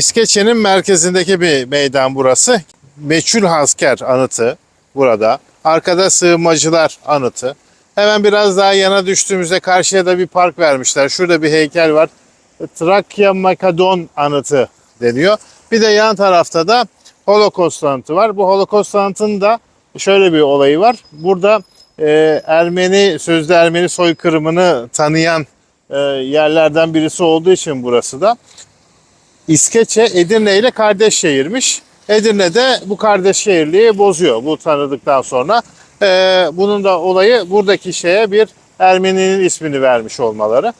İskeçe'nin merkezindeki bir meydan burası. Meçhul Hasker anıtı burada. Arkada sığınmacılar anıtı. Hemen biraz daha yana düştüğümüzde karşıya da bir park vermişler. Şurada bir heykel var. Trakya Makedon anıtı deniyor. Bir de yan tarafta da Holocaust anıtı var. Bu Holocaust anıtının da şöyle bir olayı var. Burada e, Ermeni, sözde Ermeni soykırımını tanıyan e, yerlerden birisi olduğu için burası da İskeçe Edirne ile kardeş şehirmiş. Edirne de bu kardeş şehirliği bozuyor bu tanıdıktan sonra. Ee, bunun da olayı buradaki şeye bir Ermeninin ismini vermiş olmaları.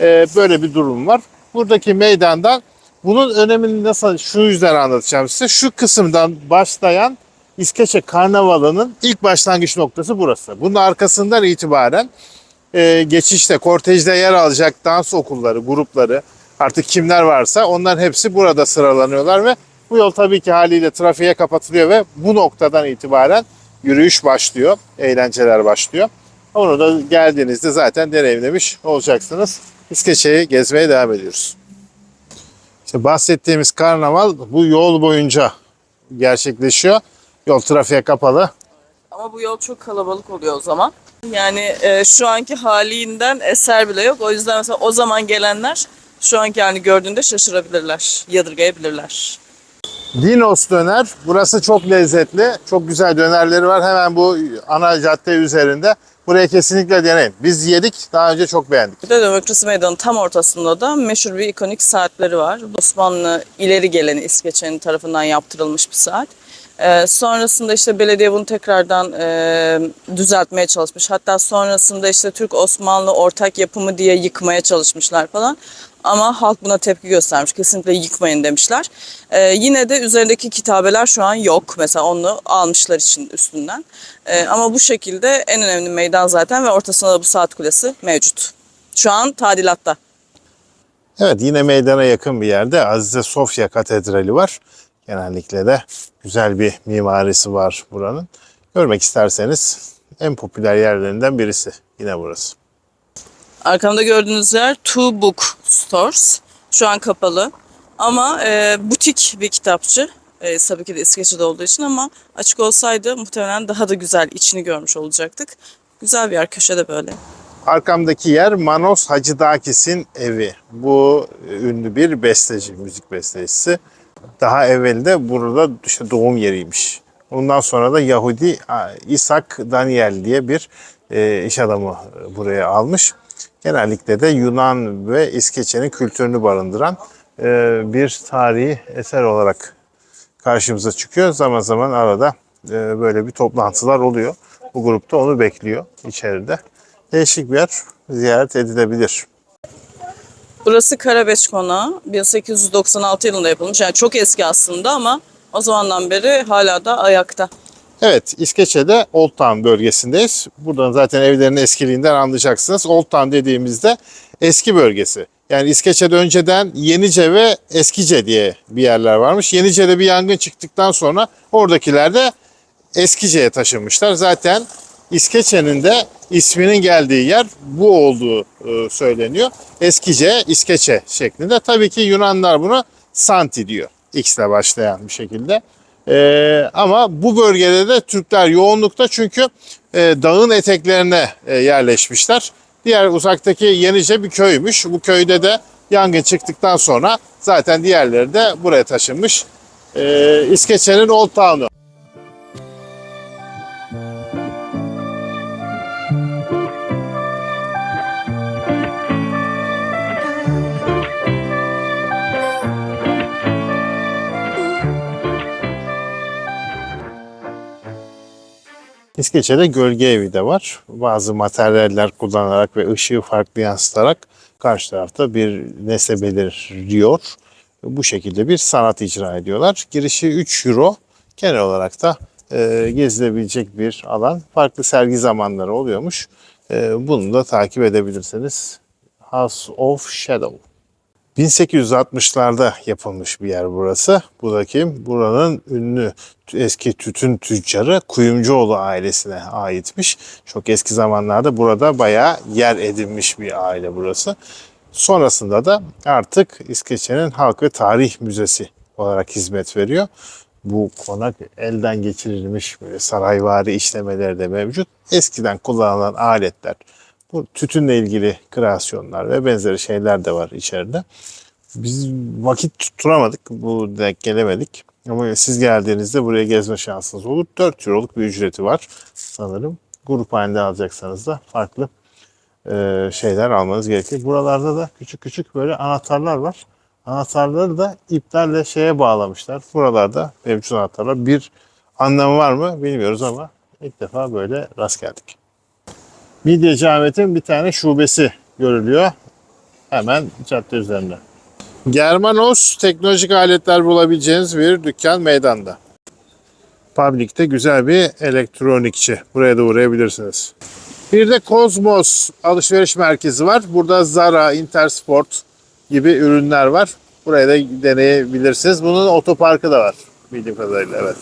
Ee, böyle bir durum var. Buradaki meydandan bunun önemini nasıl şu yüzden anlatacağım size. Şu kısımdan başlayan İskeçe Karnavalı'nın ilk başlangıç noktası burası. Bunun arkasından itibaren e, geçişte, kortejde yer alacak dans okulları, grupları, artık kimler varsa onların hepsi burada sıralanıyorlar ve bu yol tabii ki haliyle trafiğe kapatılıyor ve bu noktadan itibaren yürüyüş başlıyor, eğlenceler başlıyor. Onu da geldiğinizde zaten deneyimlemiş olacaksınız. İskeçe'yi gezmeye devam ediyoruz. İşte bahsettiğimiz karnaval bu yol boyunca gerçekleşiyor. Yol trafiğe kapalı. Ama bu yol çok kalabalık oluyor o zaman. Yani e, şu anki halinden eser bile yok. O yüzden mesela o zaman gelenler şu anki halini gördüğünde şaşırabilirler, yadırgayabilirler. Dinos döner. Burası çok lezzetli. Çok güzel dönerleri var. Hemen bu ana cadde üzerinde. Buraya kesinlikle deneyin. Biz yedik. Daha önce çok beğendik. Bir de Demokrasi Meydanı'nın tam ortasında da meşhur bir ikonik saatleri var. Osmanlı ileri geleni İskeçe'nin tarafından yaptırılmış bir saat. Ee, sonrasında işte belediye bunu tekrardan e, düzeltmeye çalışmış. Hatta sonrasında işte Türk-Osmanlı ortak yapımı diye yıkmaya çalışmışlar falan. Ama halk buna tepki göstermiş. Kesinlikle yıkmayın demişler. Ee, yine de üzerindeki kitabeler şu an yok. Mesela onu almışlar için üstünden. Ee, ama bu şekilde en önemli meydan zaten ve ortasında da bu saat kulesi mevcut. Şu an tadilatta. Evet yine meydana yakın bir yerde Azize Sofya Katedrali var. Genellikle de güzel bir mimarisi var buranın. Görmek isterseniz en popüler yerlerinden birisi yine burası. Arkamda gördüğünüz yer Two Book Stores. Şu an kapalı. Ama e, butik bir kitapçı. E, tabii ki de İskeçe'de olduğu için ama açık olsaydı muhtemelen daha da güzel içini görmüş olacaktık. Güzel bir yer köşede böyle. Arkamdaki yer Manos Hacıdakis'in evi. Bu ünlü bir besteci, müzik bestecisi. Daha evvelde burada işte doğum yeriymiş. Ondan sonra da Yahudi İshak Daniel diye bir e, iş adamı buraya almış. Genellikle de Yunan ve İskeçe'nin kültürünü barındıran e, bir tarihi eser olarak karşımıza çıkıyor. Zaman zaman arada e, böyle bir toplantılar oluyor. Bu grupta onu bekliyor içeride. Değişik bir yer ziyaret edilebilir. Burası Karabeş Konağı. 1896 yılında yapılmış. Yani çok eski aslında ama o zamandan beri hala da ayakta. Evet, İskeçe'de Old Town bölgesindeyiz. Buradan zaten evlerin eskiliğinden anlayacaksınız. Old Town dediğimizde eski bölgesi. Yani İskeçe'de önceden Yenice ve Eskice diye bir yerler varmış. Yenice'de bir yangın çıktıktan sonra oradakiler de Eskice'ye taşınmışlar. Zaten İskeçe'nin de isminin geldiği yer bu olduğu e, söyleniyor. Eskice, İskeçe şeklinde. Tabii ki Yunanlar buna Santi diyor. X ile başlayan bir şekilde. Ee, ama bu bölgede de Türkler yoğunlukta çünkü e, dağın eteklerine e, yerleşmişler. Diğer uzaktaki Yenice bir köymüş. Bu köyde de yangın çıktıktan sonra zaten diğerleri de buraya taşınmış. Ee, İskeçe'nin Old Town'u. İskeçe'de gölge evi de var. Bazı materyaller kullanarak ve ışığı farklı yansıtarak karşı tarafta bir nesne beliriyor. Bu şekilde bir sanat icra ediyorlar. Girişi 3 euro. Genel olarak da e, gezilebilecek bir alan. Farklı sergi zamanları oluyormuş. E, bunu da takip edebilirsiniz. House of Shadow. 1860'larda yapılmış bir yer burası. Bu da kim? Buranın ünlü eski tütün tüccarı Kuyumcuoğlu ailesine aitmiş. Çok eski zamanlarda burada bayağı yer edinmiş bir aile burası. Sonrasında da artık İskeçe'nin Halk ve Tarih Müzesi olarak hizmet veriyor. Bu konak elden geçirilmiş sarayvari işlemeleri de mevcut. Eskiden kullanılan aletler, bu tütünle ilgili kreasyonlar ve benzeri şeyler de var içeride. Biz vakit tutturamadık, bu denk gelemedik. Ama siz geldiğinizde buraya gezme şansınız olur. 4 euroluk bir ücreti var sanırım. Grup halinde alacaksanız da farklı e, şeyler almanız gerekir. Buralarda da küçük küçük böyle anahtarlar var. Anahtarları da iplerle şeye bağlamışlar. Buralarda mevcut anahtarlar. Bir anlamı var mı bilmiyoruz ama ilk defa böyle rast geldik. Midyeci Ahmet'in bir tane şubesi görülüyor. Hemen cadde üzerinde. Germanos teknolojik aletler bulabileceğiniz bir dükkan meydanda. Public'te güzel bir elektronikçi. Buraya da uğrayabilirsiniz. Bir de Cosmos alışveriş merkezi var. Burada Zara, Intersport gibi ürünler var. Buraya da deneyebilirsiniz. Bunun otoparkı da var bildiğim kadarıyla evet.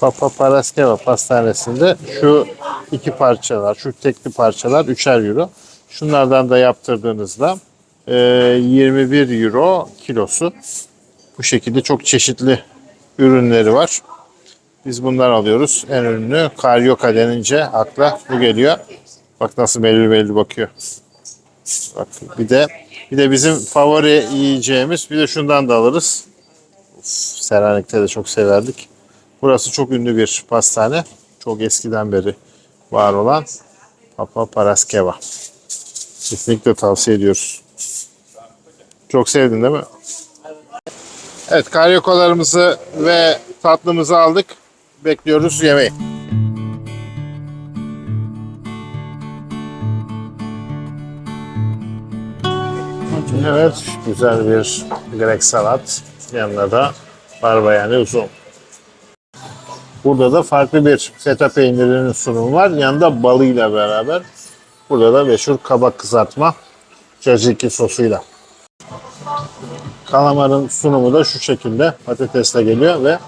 Papa Paraskeva pastanesinde şu iki parçalar, şu tekli parçalar 3'er euro. Şunlardan da yaptırdığınızda e, 21 euro kilosu. Bu şekilde çok çeşitli ürünleri var. Biz bunlar alıyoruz. En ünlü Karyoka denince akla bu geliyor. Bak nasıl belli belli bakıyor. Bak bir de bir de bizim favori yiyeceğimiz bir de şundan da alırız. Selanik'te de çok severdik. Burası çok ünlü bir pastane. Çok eskiden beri var olan Papa Paraskeva. Kesinlikle tavsiye ediyoruz. Çok sevdin değil mi? Evet karyokalarımızı ve tatlımızı aldık. Bekliyoruz yemeği. Evet, güzel bir grek salat. Yanında da barbayani uzun. Burada da farklı bir feta peynirinin sunumu var. Yanında balıyla beraber. Burada da meşhur kabak kızartma caciki sosuyla. Kalamarın sunumu da şu şekilde patatesle geliyor ve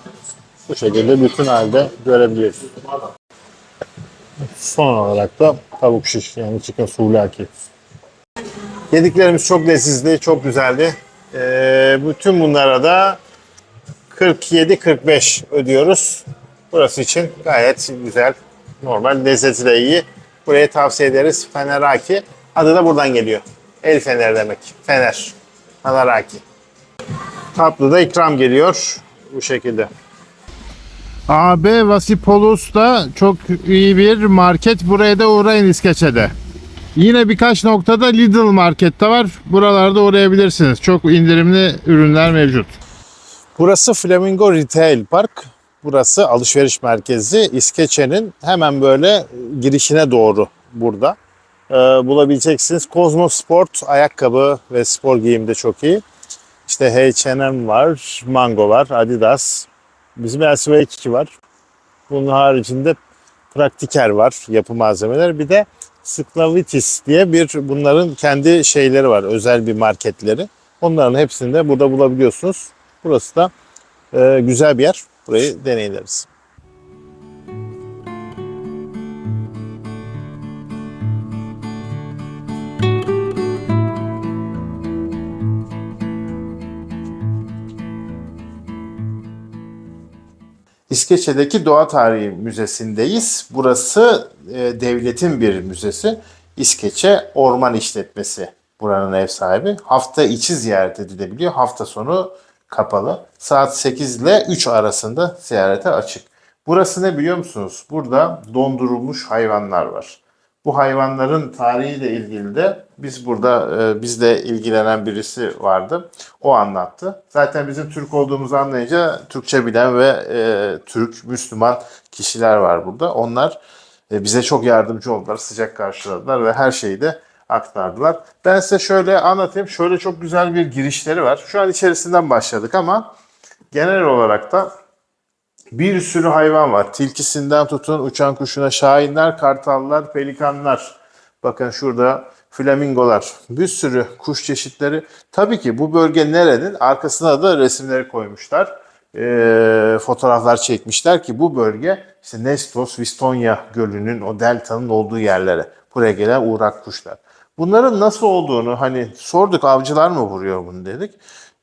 bu şekilde bütün halde görebiliyoruz. Son olarak da tavuk şiş yani chicken souvlaki. Yediklerimiz çok lezizli, çok güzeldi. Ee, bütün bunlara da 47-45 ödüyoruz. Burası için gayet güzel, normal, lezzeti de iyi. Burayı tavsiye ederiz. Feneraki. Adı da buradan geliyor. El feneri demek. Fener. Feneraki. Tatlı da ikram geliyor bu şekilde. AB Vasipolus da çok iyi bir market. Buraya da uğrayın İskeçe'de. Yine birkaç noktada Lidl markette var. Buralarda uğrayabilirsiniz. Çok indirimli ürünler mevcut. Burası Flamingo Retail Park. Burası alışveriş merkezi. İskeçe'nin hemen böyle girişine doğru burada. Ee, bulabileceksiniz. Cosmo Sport ayakkabı ve spor giyimde çok iyi. İşte H&M var, Mango var, Adidas. Bizim LCV2 var. Bunun haricinde Praktiker var, yapı malzemeleri. Bir de Sklavitis diye bir bunların kendi şeyleri var, özel bir marketleri. Onların hepsini de burada bulabiliyorsunuz. Burası da e, güzel bir yer. Burayı deneyimleriz. İskeçe'deki Doğa Tarihi Müzesi'ndeyiz. Burası e, devletin bir müzesi. İskeçe Orman İşletmesi buranın ev sahibi. Hafta içi ziyaret edilebiliyor. Hafta sonu kapalı. Saat 8 ile 3 arasında ziyarete açık. Burası ne biliyor musunuz? Burada dondurulmuş hayvanlar var. Bu hayvanların tarihiyle ilgili de biz burada e, bizle ilgilenen birisi vardı. O anlattı. Zaten bizim Türk olduğumuzu anlayınca Türkçe bilen ve e, Türk Müslüman kişiler var burada. Onlar e, bize çok yardımcı oldular, sıcak karşıladılar ve her şeyi de aktardılar. Ben size şöyle anlatayım. Şöyle çok güzel bir girişleri var. Şu an içerisinden başladık ama genel olarak da bir sürü hayvan var. Tilkisinden tutun uçan kuşuna şahinler, kartallar, pelikanlar. Bakın şurada flamingolar. Bir sürü kuş çeşitleri. Tabii ki bu bölge nerenin? Arkasına da resimleri koymuşlar. Ee, fotoğraflar çekmişler ki bu bölge işte Nestos, Vistonya Gölü'nün o deltanın olduğu yerlere. Buraya gelen uğrak kuşlar. Bunların nasıl olduğunu hani sorduk avcılar mı vuruyor bunu dedik.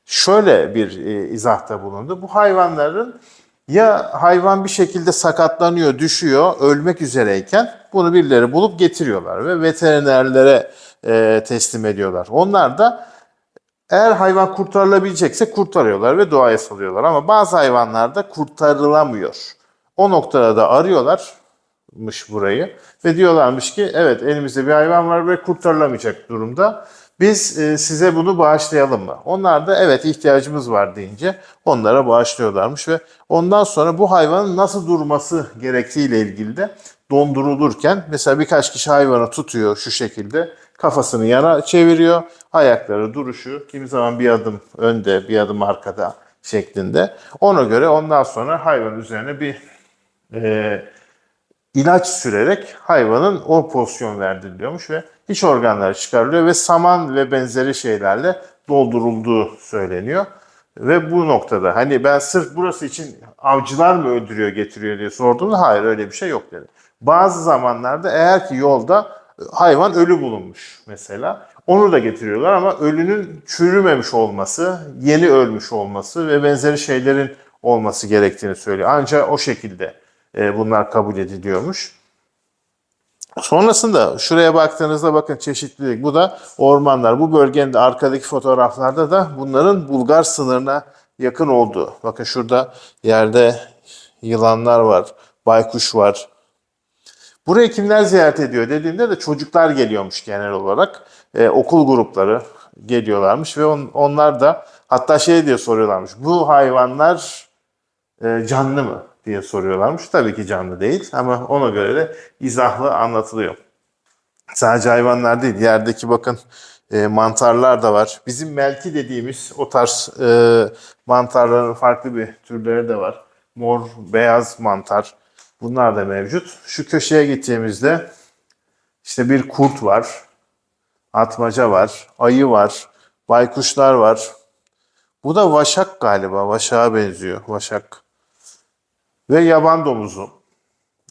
Şöyle bir e, izahta bulundu. Bu hayvanların ya hayvan bir şekilde sakatlanıyor, düşüyor, ölmek üzereyken bunu birileri bulup getiriyorlar ve veterinerlere e, teslim ediyorlar. Onlar da eğer hayvan kurtarılabilecekse kurtarıyorlar ve doğaya salıyorlar. Ama bazı hayvanlar da kurtarılamıyor. O noktada da arıyorlarmış burayı ve diyorlarmış ki evet elimizde bir hayvan var ve kurtarılamayacak durumda. Biz e, size bunu bağışlayalım mı? Onlar da evet ihtiyacımız var deyince onlara bağışlıyorlarmış ve ondan sonra bu hayvanın nasıl durması gerektiğiyle ilgili de dondurulurken mesela birkaç kişi hayvanı tutuyor şu şekilde kafasını yana çeviriyor, ayakları duruşu kimi zaman bir adım önde bir adım arkada şeklinde. Ona göre ondan sonra hayvan üzerine bir e, ilaç sürerek hayvanın o pozisyon verdiriliyormuş ve iç organları çıkarılıyor ve saman ve benzeri şeylerle doldurulduğu söyleniyor. Ve bu noktada hani ben sırf burası için avcılar mı öldürüyor getiriyor diye sorduğumda hayır öyle bir şey yok dedi. Bazı zamanlarda eğer ki yolda hayvan ölü bulunmuş mesela onu da getiriyorlar ama ölünün çürümemiş olması, yeni ölmüş olması ve benzeri şeylerin olması gerektiğini söylüyor. Ancak o şekilde e, bunlar kabul ediliyormuş. Sonrasında şuraya baktığınızda bakın çeşitlilik. Bu da ormanlar. Bu bölgenin de arkadaki fotoğraflarda da bunların Bulgar sınırına yakın olduğu. Bakın şurada yerde yılanlar var, baykuş var. Burayı kimler ziyaret ediyor dediğimde de çocuklar geliyormuş genel olarak. Ee, okul grupları geliyorlarmış ve on- onlar da hatta şey diye soruyorlarmış. Bu hayvanlar e, canlı mı diye soruyorlarmış. Tabii ki canlı değil ama ona göre de izahlı anlatılıyor. Sadece hayvanlar değil, yerdeki bakın e, mantarlar da var. Bizim melki dediğimiz o tarz e, mantarların farklı bir türleri de var. Mor, beyaz mantar. Bunlar da mevcut. Şu köşeye gittiğimizde işte bir kurt var, atmaca var, ayı var, baykuşlar var. Bu da vaşak galiba, vaşağa benziyor, vaşak ve yaban domuzu.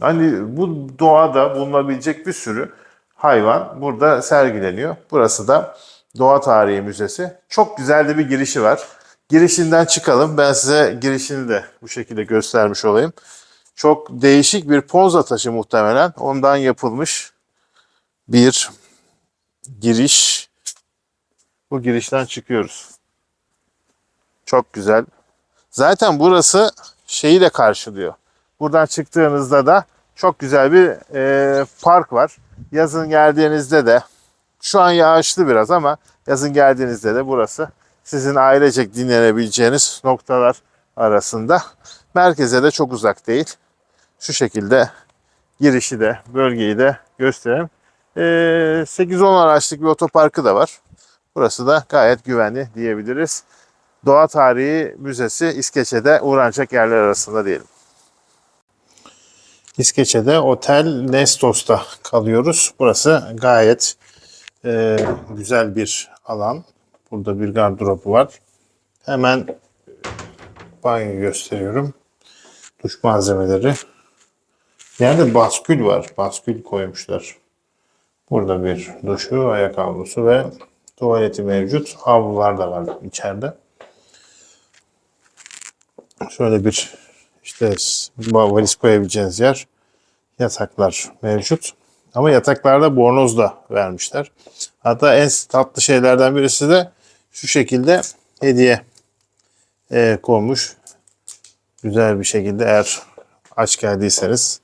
Hani bu doğada bulunabilecek bir sürü hayvan burada sergileniyor. Burası da Doğa Tarihi Müzesi. Çok güzel de bir girişi var. Girişinden çıkalım. Ben size girişini de bu şekilde göstermiş olayım. Çok değişik bir ponza taşı muhtemelen. Ondan yapılmış bir giriş. Bu girişten çıkıyoruz. Çok güzel. Zaten burası şeyi de karşılıyor. Buradan çıktığınızda da çok güzel bir e, park var. Yazın geldiğinizde de şu an yağışlı biraz ama yazın geldiğinizde de burası sizin ailecek dinlenebileceğiniz noktalar arasında. Merkeze de çok uzak değil. Şu şekilde girişi de bölgeyi de göstereyim. E, 8-10 araçlık bir otoparkı da var. Burası da gayet güvenli diyebiliriz. Doğa Tarihi Müzesi İskeçe'de uğranacak yerler arasında diyelim. İskeçe'de Otel Nestos'ta kalıyoruz. Burası gayet e, güzel bir alan. Burada bir gardırobu var. Hemen banyo gösteriyorum. Duş malzemeleri. Yerde baskül var. Baskül koymuşlar. Burada bir duşu, ayak havlusu ve tuvaleti mevcut. Havlular da var içeride. Şöyle bir işte valiz koyabileceğiniz yer. Yataklar mevcut. Ama yataklarda bornoz da vermişler. Hatta en tatlı şeylerden birisi de şu şekilde hediye e, konmuş. Güzel bir şekilde eğer aç geldiyseniz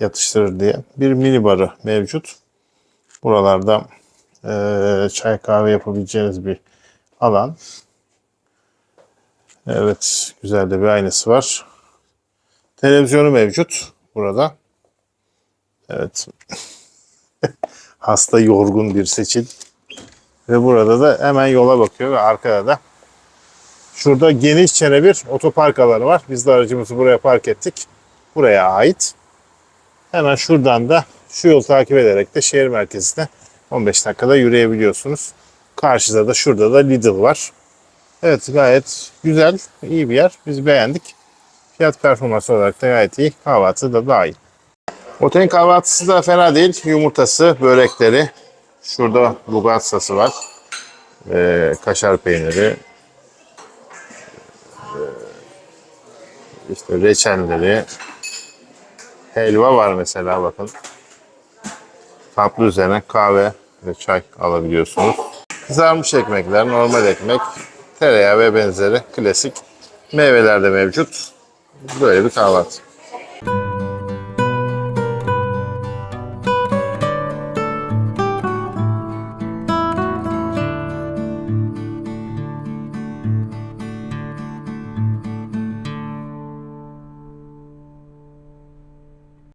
yatıştırır diye. Bir mini barı mevcut. Buralarda e, çay kahve yapabileceğiniz bir alan. Evet, güzel de bir aynası var. Televizyonu mevcut burada. Evet. Hasta yorgun bir seçil. Ve burada da hemen yola bakıyor ve arkada da şurada geniş çene bir otopark alanı var. Biz de aracımızı buraya park ettik. Buraya ait. Hemen şuradan da şu yolu takip ederek de şehir merkezine 15 dakikada yürüyebiliyorsunuz. Karşıda da şurada da Lidl var. Evet gayet güzel, iyi bir yer. Biz beğendik. Fiyat performans olarak da gayet iyi. Kahvaltı da dahil. Otelin kahvaltısı da fena değil. Yumurtası, börekleri, Şurada bugatsası var. Ee, kaşar peyniri. Ee, işte reçelleri. Helva var mesela bakın. Tatlı üzerine kahve ve çay alabiliyorsunuz. Kızarmış ekmekler, normal ekmek, tereyağı ve benzeri klasik meyveler de mevcut. Böyle bir kahvaltı.